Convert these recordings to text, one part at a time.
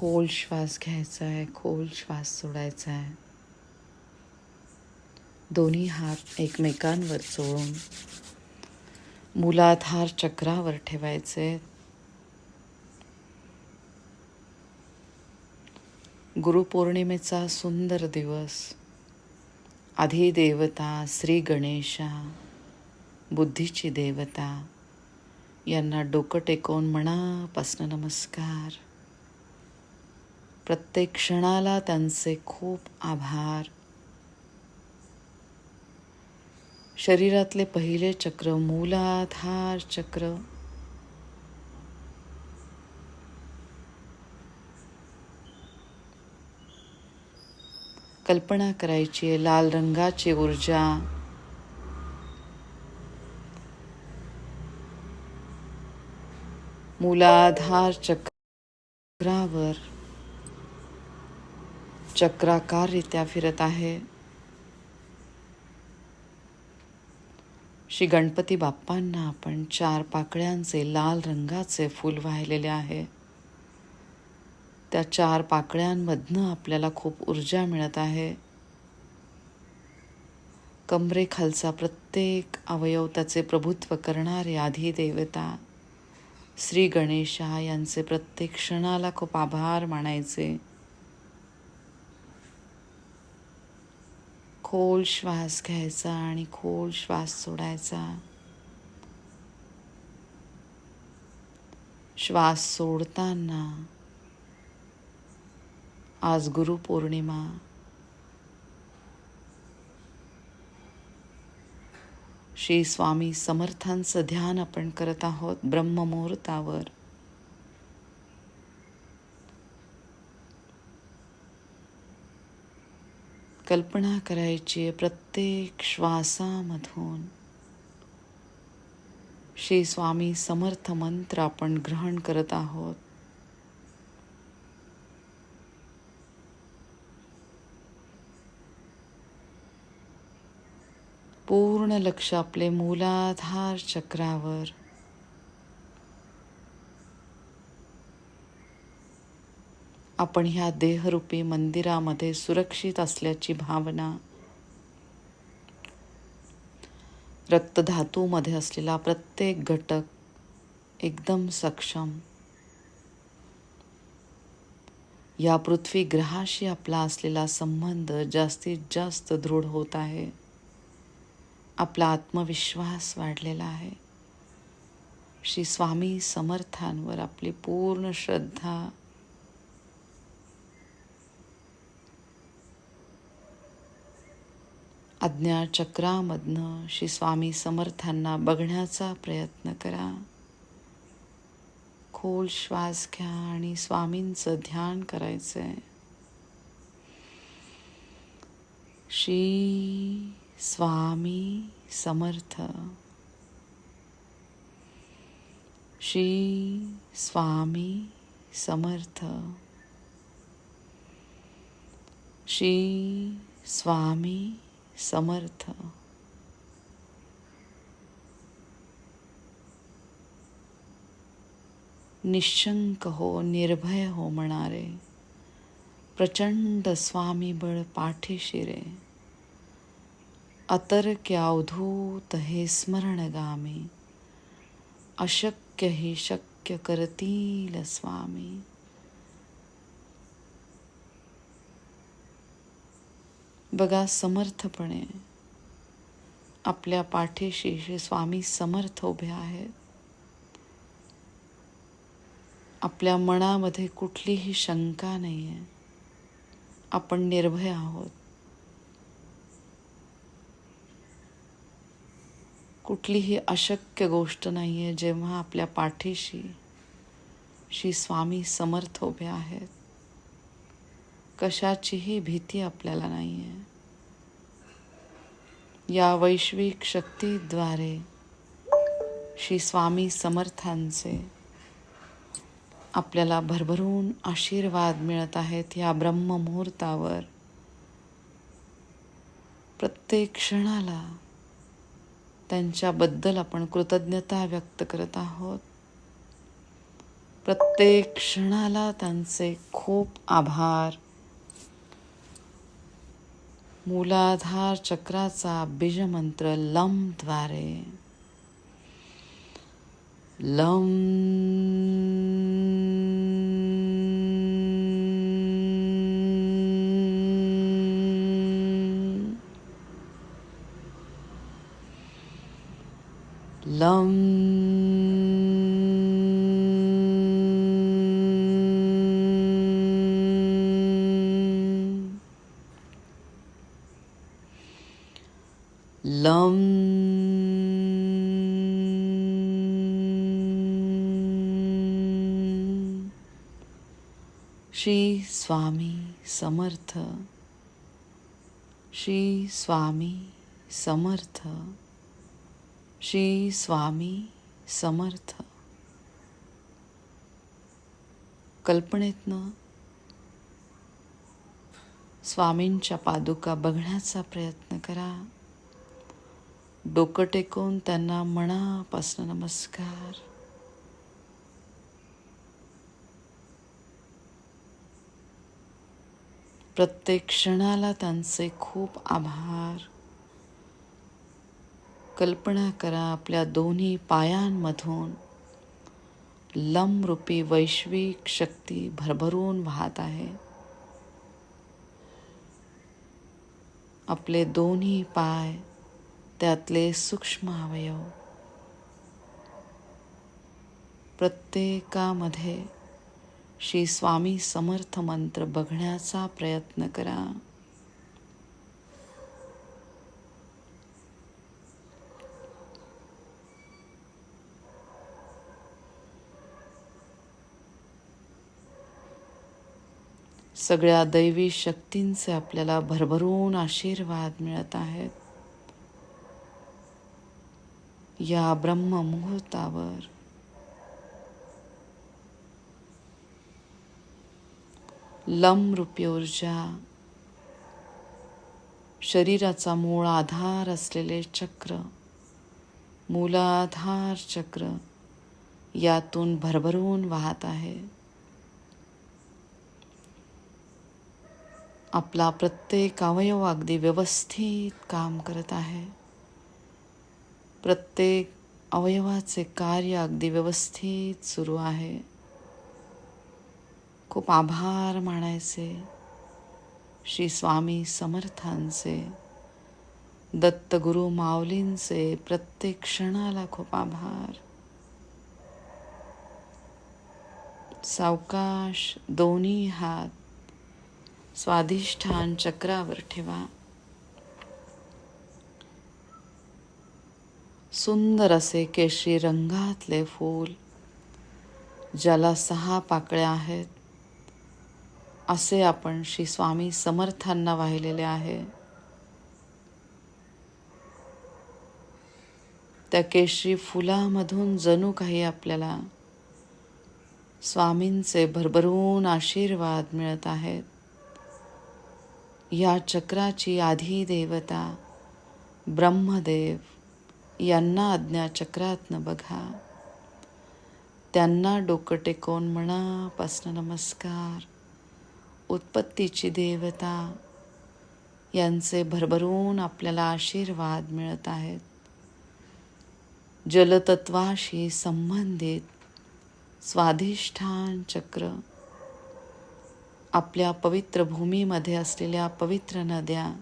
खोल श्वास घ्यायचा आहे खोल श्वास सोडायचा आहे दोन्ही हात एकमेकांवर चोळून मुलाधार चक्रावर ठेवायचे. गुरुपौर्णिमेचा सुंदर दिवस आधी देवता श्री गणेशा बुद्धीची देवता यांना डोकं टेकवून मनापासनं नमस्कार. प्रत्येक क्षणाला त्यांचे खूप आभार. शरीरातले पहिले चक्र मूलाधार चक्र. कल्पना करायची आहे लाल रंगाची ऊर्जा. मूलाधार चक्रावर. चक्राकाररित्या फिरत आहे. श्री गणपती बाप्पांना आपण चार पाकळ्यांचे लाल रंगाचे फूल वाहिलेले आहे. त्या चार पाकळ्यांमधनं आपल्याला खूप ऊर्जा मिळत आहे. कमरेखालचा प्रत्येक अवयव त्याचे प्रभुत्व करणारे आधी देवता श्री गणेशा यांचे प्रत्येक क्षणाला खूप आभार मानायचे. खोल श्वास घ्यायचा आणि खोल श्वास सोडायचा. श्वास सोडताना आज गुरुपौर्णिमा श्री स्वामी समर्थांचं ध्यान आपण करत आहोत ब्रह्ममुहूर्तावर. कल्पना करायची आहे प्रत्येक श्वासामधून. श्री स्वामी समर्थ मंत्र आपण ग्रहण करत आहोत. पूर्ण लक्ष आपले मूलाधार चक्रावर. आपण ह्या देहरूपी मंदिरामध्ये सुरक्षित असल्याची भावना. रक्तधातूमध्ये असलेला प्रत्येक घटक एकदम सक्षम. या पृथ्वी ग्रहाशी आपला असलेला संबंध जास्तीत जास्त दृढ होत आहे. आपला आत्मविश्वास वाढलेला आहे. श्री स्वामी समर्थांवर आपली पूर्ण श्रद्धा अज्ञाचक्रामधनं श्री स्वामी समर्थांना बघण्याचा प्रयत्न करा. खोल श्वास घ्या आणि स्वामींचं ध्यान करायचं आहे श्री स्वामी समर्थ. श्री स्वामी समर्थ. श्री स्वामी समर्थ। निशंक हो, निर्भय हो म्हणणारे प्रचंड स्वामी बळ पाठीशी रे अतर्क्य अवधूत हे स्मरणगामी अशक्य ही शक्य करतील स्वामी। बघा समर्थपणे. आपल्या पाठीशी श्री स्वामी समर्थ उभे आहेत. आपल्या मनामध्ये कुठलीही शंका नाही आहे आपण निर्भय आहोत. कुठलीही अशक्य गोष्ट नाही आहे जेव्हा आपल्या पाठीशी श्री स्वामी समर्थ उभे आहेत. कशाचीही भीती आपल्याला नाही आहे या वैश्विक शक्तीद्वारे श्री स्वामी समर्थांचे आपल्याला भरभरून आशीर्वाद मिळत आहेत या ब्रह्ममुहूर्तावर. प्रत्येक क्षणाला त्यांच्याबद्दल आपण कृतज्ञता व्यक्त करत आहोत. प्रत्येक क्षणाला त्यांचे खूप आभार. मूलाधार चक्राचा बीजमंत्र लमद्वारे लम. लम. श्री स्वामी समर्थ. श्री स्वामी समर्थ. श्री स्वामी समर्थ. कल्पनेतनं स्वामींच्या पादुका बघण्याचा प्रयत्न करा. डोकं टेकून त्यांना मनापासून नमस्कार. प्रत्येक क्षणाला त्यांचे खूप आभार. कल्पना करा आपल्या दोन्ही पायांमधून लमरूपी वैश्विक शक्ती भरभरून वाहत आहे. आपले दोन्ही पाय त्यातले सूक्ष्म अवयव. प्रत्येकामध्ये श्री स्वामी समर्थ मंत्र बघण्याचा प्रयत्न करा. सगळ्या दैवी शक्तींचे आपल्याला भरभरून आशीर्वाद मिळत आहेत. या ब्रह्म मुहूर्तावर लम रूपी ऊर्जा शरीराचा मूळ आधार असलेले चक्र मूलाधार चक्र यातून भरभरून वाहत आहे. आपला प्रत्येक अवयव अगदी व्यवस्थित काम करत आहे. प्रत्येक अवयवाचे कार्य अगदी व्यवस्थित सुरू आहे. खूप आभार मानायचे. श्री स्वामी समर्थांचे दत्तगुरु माऊलींचे प्रत्येक क्षणाला खूप आभार. सावकाश दोन्ही हात स्वाधिष्ठान चक्रावर ठेवा. सुंदर असे केशरी रंगातले फूल ज्याला सहा पाकळ्या आहेत. असे आपण श्री स्वामी समर्थांना वाहिलेले आहे. त्या केशरी फुलामधून जणू काही आपल्याला स्वामींचे भरभरून आशीर्वाद मिळत आहेत. या चक्राची आधी देवता ब्रह्मदेव यांना आज्ञाचक्रातनं बघा. त्यांना डोकं टेकवून मनापासनं नमस्कार. उत्पत्तीची देवता यांचे भरभरून आपल्याला आशीर्वाद मिळत आहेत. जलतत्वाशी संबंधित स्वाधिष्ठान चक्र. आपल्या पवित्र भूमीमध्ये असलेल्या पवित्र नद्या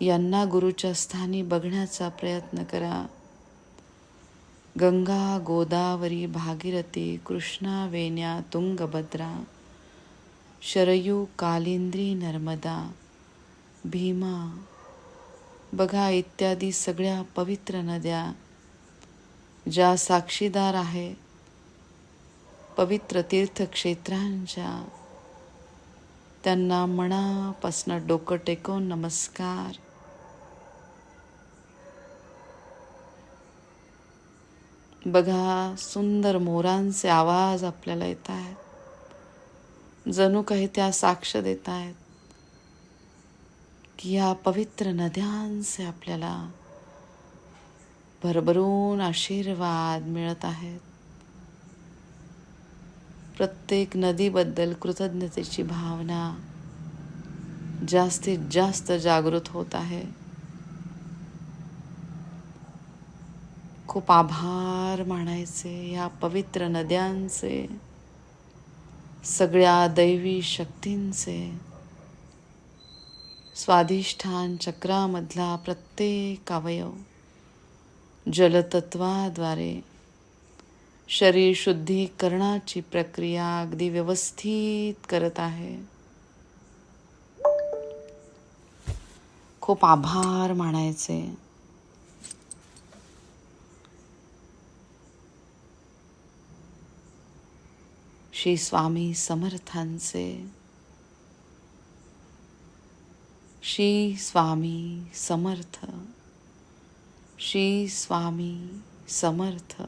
यांना गुरुच्या स्थानी बघण्याचा प्रयत्न करा. गंगा गोदावरी भागीरथी कृष्णा वेण्या तुंगभद्रा शरयू कालिंद्री नर्मदा भीमा बघा इत्यादी सगळ्या पवित्र नद्या ज्या साक्षीदार आहे पवित्र तीर्थक्षेत्रांच्या त्यांना मनापासनं डोकं टेकवून नमस्कार. बघा सुंदर मोरांचे आवाज आपल्याला येत आहेत. जणू काही त्या साक्ष देत आहेत की या पवित्र नद्यांचे आपल्याला भरभरून आशीर्वाद मिळत आहेत. प्रत्येक नदीबद्दल कृतज्ञतेची भावना जास्तीत जास्त जागृत होत आहे. खूप आभार मानायचे या पवित्र नद्यांचे सगळ्या दैवी शक्तींचे. स्वाधिष्ठान चक्रामधला प्रत्येक अवयव जलतत्वाद्वारे शरीर शुद्धीकरणाची प्रक्रिया अगदी व्यवस्थित करत आहे. खूप आभार मानायचे. श्री स्वामी समर्थांचे. श्री स्वामी समर्थ. श्री स्वामी समर्थ.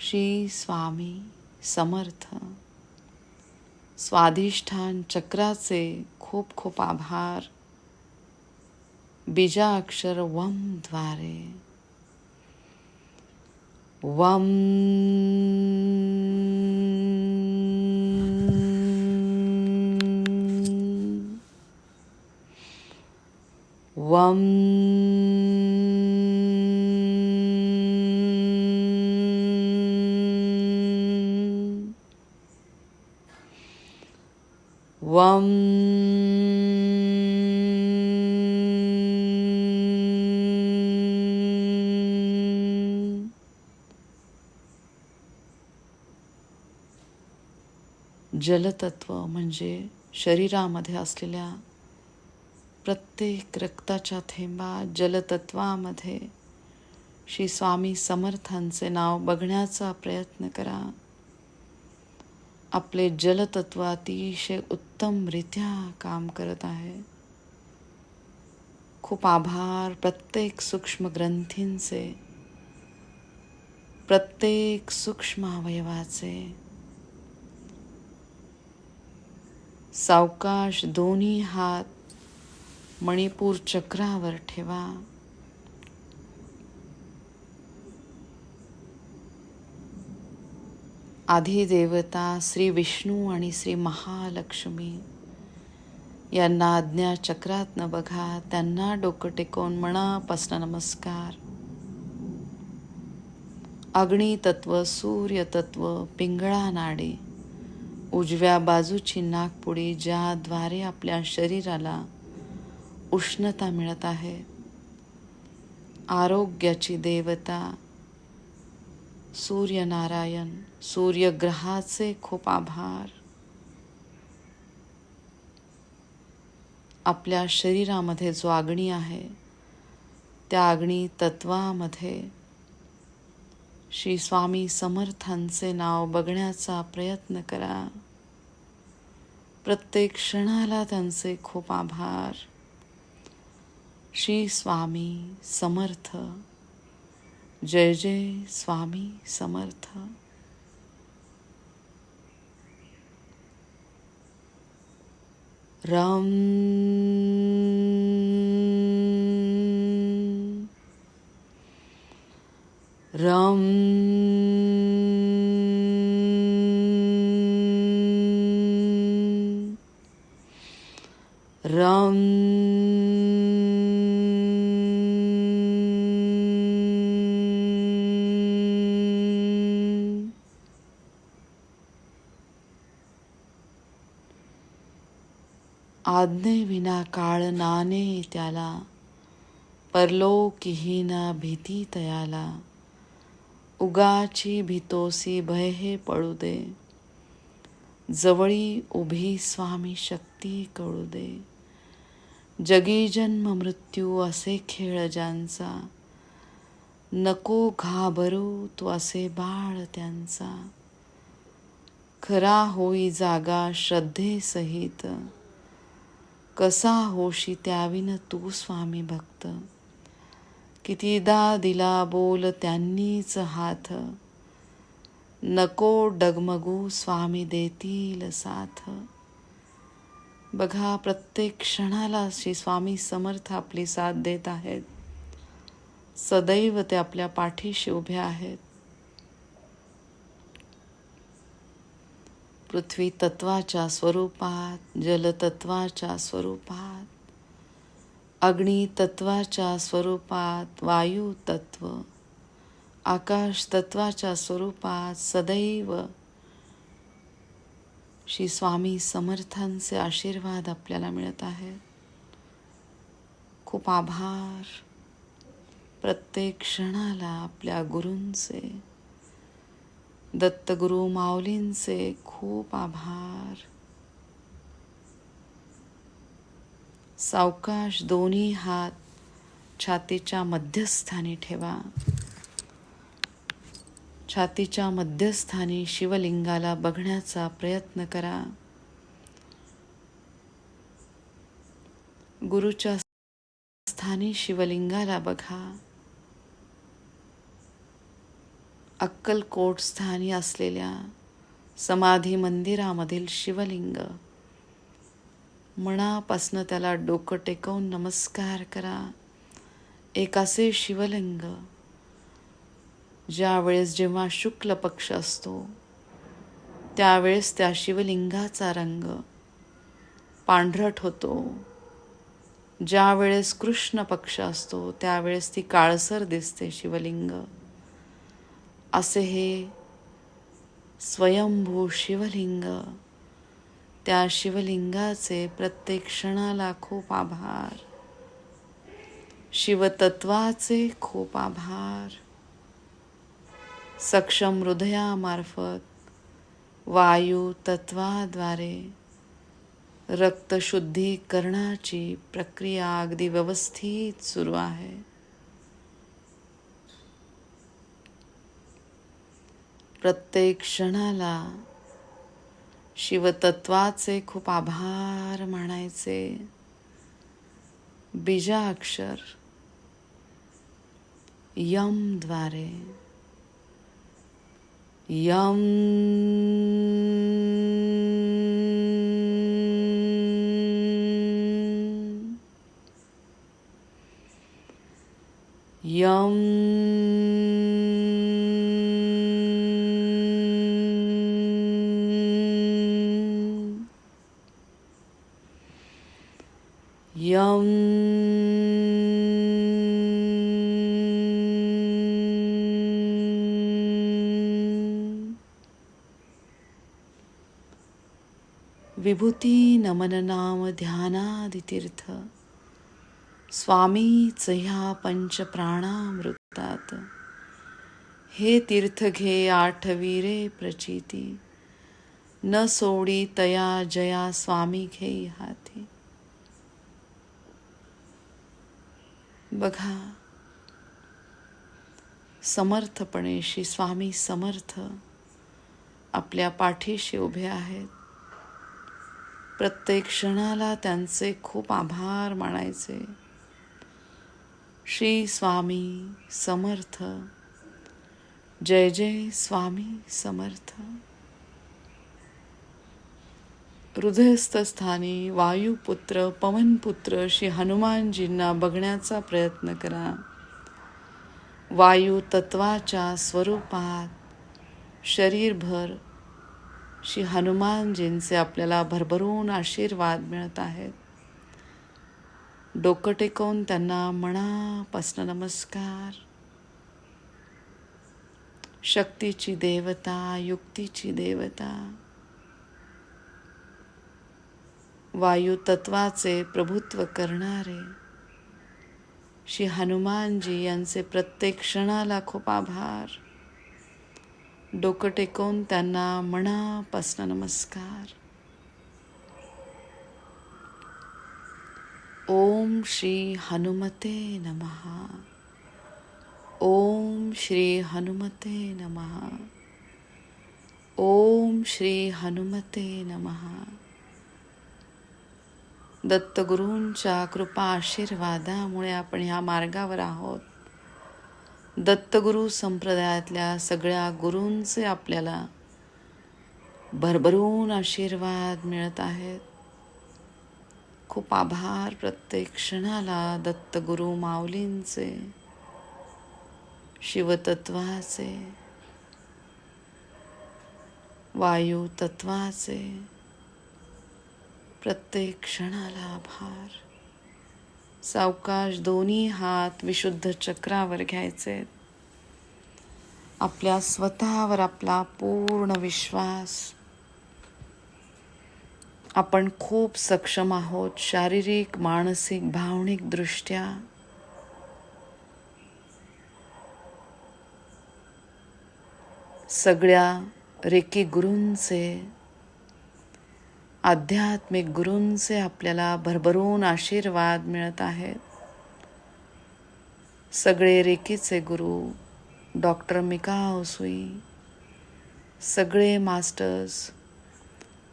श्री स्वामी समर्थ। स्वाधिष्ठान चक्राचे खूप खूप आभार। बीजाक्षर वमद्वारे वम वम। वम। जलतत्व म्हणजे शरीरामध्ये असलेल्या प्रत्येक रक्ताच्या थेंबा जलतत्वामध्ये. श्री स्वामी समर्थांचे नाव बघण्याचा प्रयत्न करा. आपले जलतत्व अतिशय उत्तमरित्या काम करत आहे. खूप आभार प्रत्येक सूक्ष्म ग्रंथींचे प्रत्येक सूक्ष्म अवयवाचे सावकाश दोन्ही हात मणिपूर चक्रावर ठेवा. आधी देवता श्री विष्णू आणि श्री महालक्ष्मी. यांना आज्ञा चक्रात न बघा त्यांना डोकं टेकवून मनापासनं नमस्कार. अग्नितत्व सूर्यतत्व पिंगळा नाडी उजव्या बाजूची नागपुडी ज्याद्वारे आपल्या शरीराला उष्णता मिळत आहे. आरोग्याची देवता सूर्यनारायण सूर्यग्रहाचे खूप आभार. आपल्या शरीरामध्ये जो अग्नी आहे त्या अग्नी तत्वामध्ये श्री स्वामी समर्थांचे नाव बघण्याचा प्रयत्न करा. प्रत्येक क्षणाला त्यांचे खूप आभार. श्री स्वामी समर्थ. जय जय स्वामी समर्थ. राम राम राम आज्ञेविना काळ नाने त्याला परलोकीहीना भीती तयाला. उगाची भीतोसी भय हे पळू दे. जवळी उभी स्वामी शक्ती कळू दे. जगी जन्म मृत्यू असे खेळ ज्यांचा. नको घाबरू तू असे बाळ त्यांचा. खरा होई जागा श्रद्धेसहित कसा होशी त्याविन तू स्वामी भक्त? कितीदा दिला बोल त्यांनीच हात नको डगमगू स्वामी देतील साथ. बघा प्रत्येक क्षणाला श्री स्वामी समर्थ आपली साथ देत आहेत. सदैव ते आपल्या पाठीशी उभे आहेत. पृथ्वी तत्वाच्या स्वरूपात जलतत्वाच्या स्वरूपात अग्नी तत्वाच्या स्वरूपात वायू तत्व आकाश तत्वाच्या स्वरूपात सदैव. श्री स्वामी समर्थांचे आशीर्वाद आपल्याला मिळत आहेत. खूप आभार. प्रत्येक क्षणाला आपल्या गुरूंचे. दत्तगुरु माऊलींचे खूप आभार. सावकाश दोन्ही हात छातीच्या मध्यस्थानी ठेवा. छातीच्या मध्यस्थानी शिवलिंगाला बघण्याचा प्रयत्न करा. गुरुच्या स्थानी शिवलिंगाला बघा. अक्कलकोट स्थानी असलेल्या समाधी मंदिरामधील शिवलिंग. मनापासनं त्याला डोकं टेकवून नमस्कार करा. एक असे शिवलिंग. ज्यावेळेस जेव्हा शुक्ल पक्ष असतो त्यावेळेस त्या शिवलिंगाचा रंग पांढरट होतो. ज्यावेळेस कृष्ण पक्ष असतो त्यावेळेस ती काळसर दिसते शिवलिंग. असे हे स्वयंभू शिवलिंग. त्या शिवलिंगाचे प्रत्येक क्षणाला खूप आभार. शिवतत्वाचे खूप आभार. सक्षम हृदयामार्फत वायू तत्वाद्वारे रक्तशुद्धीकरणाची प्रक्रिया अगदी व्यवस्थित सुरू आहे. प्रत्येक क्षणाला शिवतत्वाचे खूप आभार मानायचे. बीजाक्षर यमद्वारे यम यम यम विभूती नमन नाम ध्यानादितीर्थ. स्वामीच ह्या पंचप्राणामृतात हे तीर्थ घे आठवीरे प्रचिती. न सोडी तया जया स्वामी घे हाती. बघा समर्थपणे श्री स्वामी समर्थ आपल्या पाठीशी उभे आहेत. प्रत्येक क्षणाला त्यांचे खूप आभार मानायचे. श्री स्वामी समर्थ. जय जय स्वामी समर्थ. हृदयस्थ स्थानी वायुपुत्र पवनपुत्र श्री हनुमानजींना बघण्याचा प्रयत्न करा. वायू तत्वाच्या स्वरूपात शरीरभर श्री हनुमानजींचे आपल्याला भरभरून आशीर्वाद मिळत आहेत. डोकं टेकवून त्यांना मनापासनं नमस्कार. शक्तीची देवता युक्तीची देवता. वायू तत्वाचे प्रभुत्व करणारे. श्री हनुमानजी यांचे प्रत्येक क्षणाला खूप आभार. डोकं टेकवून त्यांना मनापासनं नमस्कार. ओम श्री हनुमते नमहा ओम श्री हनुमते नमहा ओम श्री हनुमते नमहा दत्तगुरूंच्या कृपा आशीर्वादामुळे आपण ह्या मार्गावर आहोत. दत्तगुरू संप्रदायातल्या सगळ्या गुरूंचे आपल्याला भरभरून आशीर्वाद मिळत आहेत. खूप आभार प्रत्येक क्षणाला दत्तगुरू माऊलींचे शिवतत्वाचे वायू तत्वाचे. प्रत्येक क्षणाला आभार. सावकाश दोन्ही हात विशुद्ध चक्रावर घ्यायचे. आपल्या स्वतःवर आपला पूर्ण विश्वास. आपण खूप सक्षम आहोत शारीरिक मानसिक भावनिक दृष्ट्या. सगळ्या रेकी गुरूंचे आध्यात्मिक गुरूंचे आपल्याला भरभरून आशीर्वाद मिळत आहेत. सगळे रेकीचे गुरु डॉक्टर मिका ओसुई सगळे मास्टर्स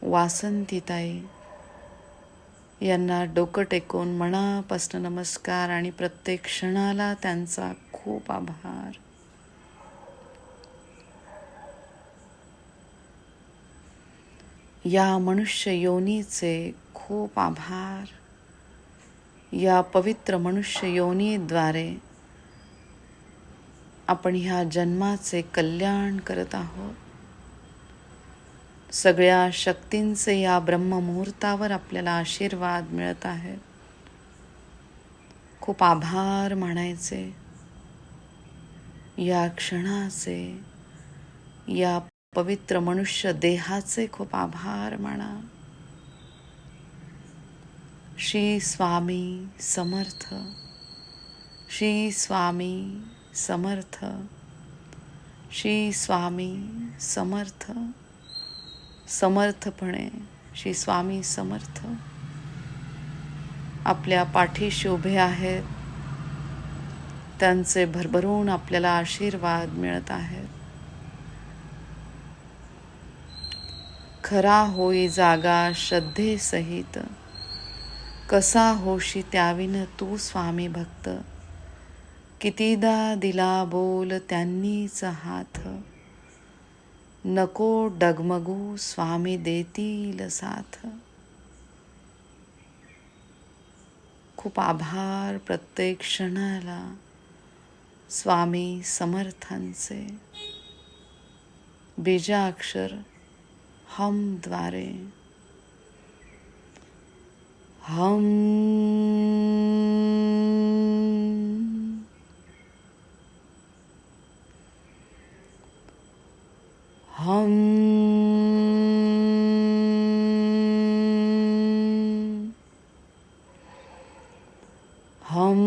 वासंतीताई यांना डोकं टेकून मनापासून नमस्कार आणि प्रत्येक क्षणाला त्यांचा खूप आभार. या मनुष्य योनीचे खूप आभार. या पवित्र मनुष्य योनीद्वारे आपण ह्या जन्माचे कल्याण करत आहोत. सगळ्या शक्तींचे या ब्रह्ममुहूर्तावर आपल्याला आशीर्वाद मिळत आहेत खूप आभार मानायचे. या क्षणाचे या पवित्र मनुष्य देहाचे खूप आभार माना. श्री स्वामी समर्थ. श्री स्वामी समर्थ. श्री स्वामी समर्थ. समर्थपणे श्री स्वामी समर्थ. आपल्या पाठीशी उभे आहेत. त्यांचे भरभरून आपल्याला आशीर्वाद मिळत आहेत. खरा होई जागा श्रद्धेसहित कसा होशी त्याविन तू स्वामी भक्त. कितीदा दिला बोल त्यांनीच हात नको डगमगू स्वामी देतील साथ. खूप आभार प्रत्येक क्षणाला स्वामी समर्थांचे. बीजाक्षर हमद्वारे हम हम हम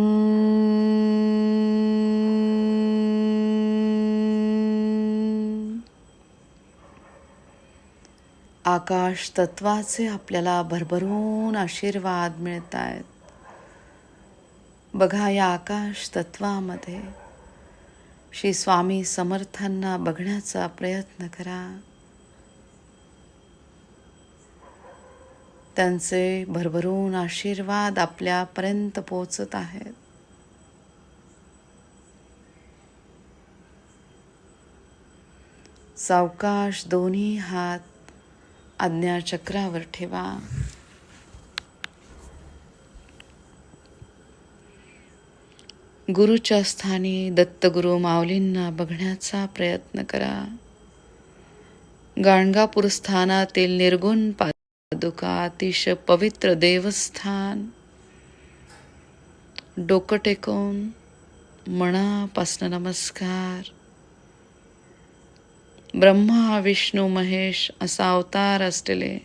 आकाश तत्वाचे आपल्याला भरभरून आशीर्वाद मिळत आहेत बघा या आकाश तत्वामध्ये श्री स्वामी समर्थांना बघण्याचा प्रयत्न करा. त्यांचे भरभरून आशीर्वाद आपल्यापर्यंत पोचत आहेत. सावकाश दोन्ही हात आज्ञाचक्रावर ठेवा. गुरुच्या स्थानी दत्तगुरु माऊलींना बघण्याचा प्रयत्न करा. गाणगापूर स्थानातील निर्गुण पादुका अतिशय पवित्र देवस्थान. डोकं टेकून मनापासनं नमस्कार. ब्रह्मा विष्णू महेश असा अवतार असलेले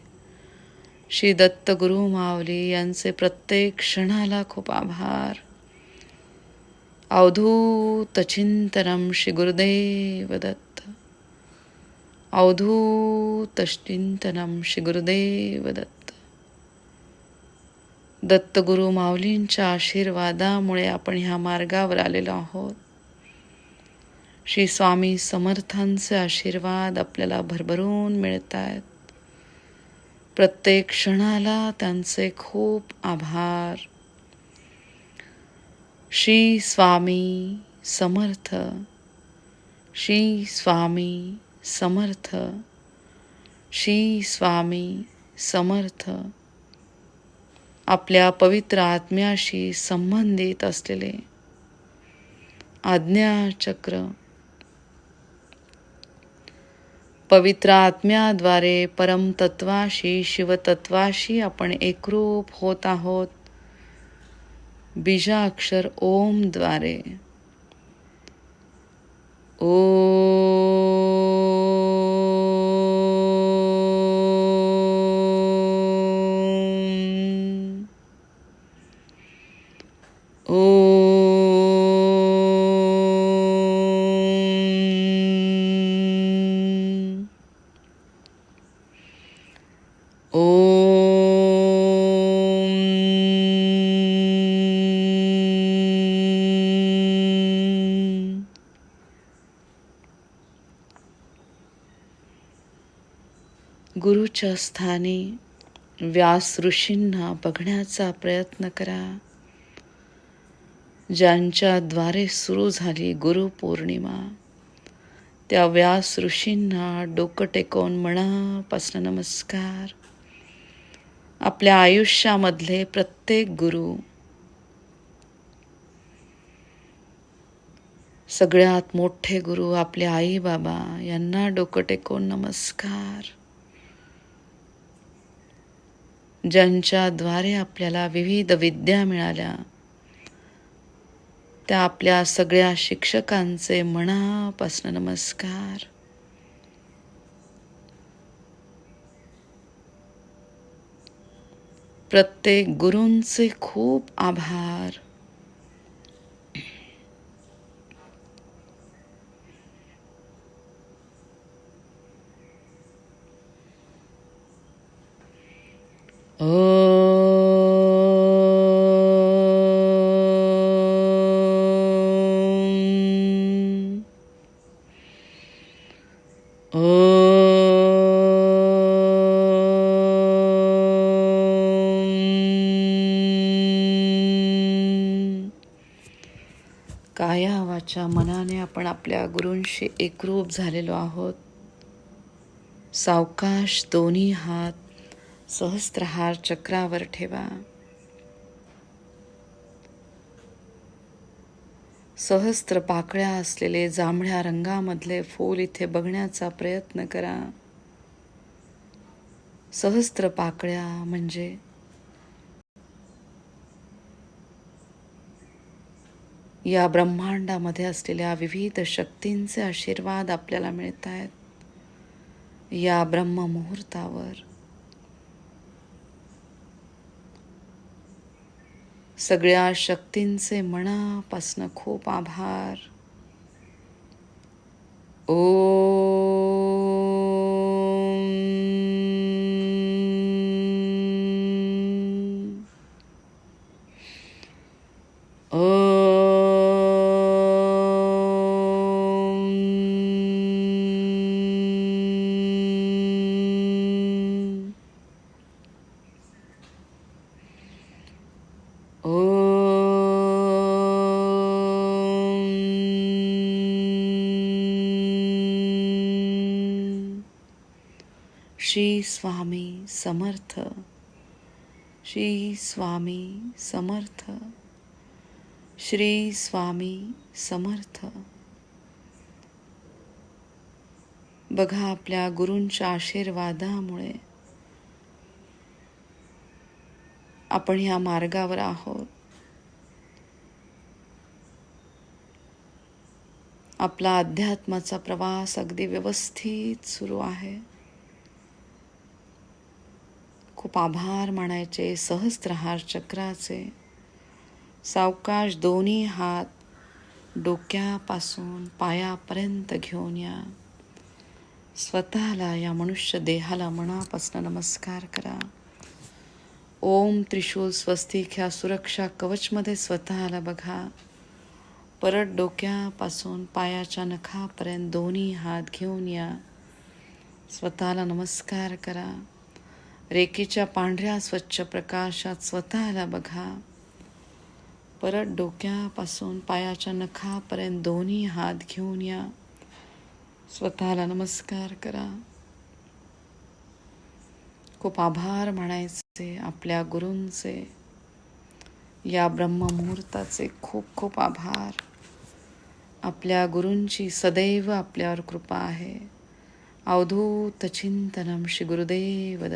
श्री दत्त गुरु माऊली यांचे प्रत्येक क्षणाला खूप आभार. अवधूत चिंतनम श्री गुरुदेव दत्त. अवधूत चिंतनम श्री गुरुदेव दत्त. दत्तगुरु माऊलींच्या आशीर्वादामुळे आपण ह्या मार्गावर आलेलो आहोत. श्री स्वामी समर्थांचे आशीर्वाद आपल्याला भरभरून मिळत आहेत प्रत्येक क्षणाला त्यांचे खूप आभार. श्री स्वामी समर्थ. श्री स्वामी समर्थ. श्री स्वामी समर्थ. आपल्या पवित्र आत्म्याशी संबंधित असलेले आज्ञाचक्र पवित्र आत्म्याद्वारे परमतत्वाशी शिवतत्वाशी आपण एकरूप होत आहोत. बीजाक्षर ओमद्वारे ओम ओ गुरुच्या स्थानी व्यास ऋषींना बघण्याचा प्रयत्न करा. ज्यांच्याद्वारे सुरू झाली गुरुपौर्णिमा त्या व्यास ऋषींना डोकं टेकवून मनापासून नमस्कार. आपल्या आयुष्यामधले प्रत्येक गुरु सगळ्यात मोठे गुरु आपले आई बाबा यांना डोकं टेकवून नमस्कार. ज्यांच्याद्वारे आपल्याला विविध विद्या मिळाल्या त्या आपल्या सगळ्या शिक्षकांचे मनापासून नमस्कार. प्रत्येक गुरूंचे खूप आभार. काया वाचा मनाने आपण आपल्या गुरूंशी एकरूप झालेलो आहोत. सावकाश दोन्ही हात सहस्त्रहार चक्रावर ठेवा. सहस्त्र पाकळ्या असलेले जांभळ्या रंगामधले फूल इथे बघण्याचा प्रयत्न करा. सहस्त्र पाकळ्या म्हणजे या ब्रह्मांडामध्ये असलेल्या विविध शक्तींचे आशीर्वाद आपल्याला मिळत आहेत या ब्रह्ममुहूर्तावर सगळ्या शक्तींचे मनापासनं खूप आभार. ओ श्री स्वामी समर्थ. श्री स्वामी समर्थ. श्री स्वामी समर्थ. बघा आपल्या गुरूंच्या आशीर्वादामुळे आपण ह्या मार्गावर आहोत. आपला अध्यात्माचा प्रवास अगदी व्यवस्थित सुरू आहे. खूप आभार मानायचे सहस्त्रहार चक्राचे. सावकाश दोन्ही हात डोक्यापासून पायापर्यंत घेऊन या. स्वतःला या मनुष्य देहाला मनापासून नमस्कार करा. ओम त्रिशूल स्वस्तिक ह्या सुरक्षा कवचमध्ये स्वतःला बघा. परत डोक्यापासून पायाच्या नखापर्यंत दोन्ही हात घेऊन या. स्वतःला नमस्कार करा. रेखेच्या पांढऱ्या स्वच्छ प्रकाशात स्वतःला बघा. परत डोक्यापासून पायाच्या नखापर्यंत दोन्ही हात घेऊन या. स्वतःला नमस्कार करा. खूप आभार म्हणायचे आपल्या गुरूंचे. या ब्रह्ममुहूर्ताचे खूप खूप आभार. आपल्या गुरूंची सदैव आपल्यावर कृपा आहे. अवधूत चिंतनम श्री गुरुदेव दत्त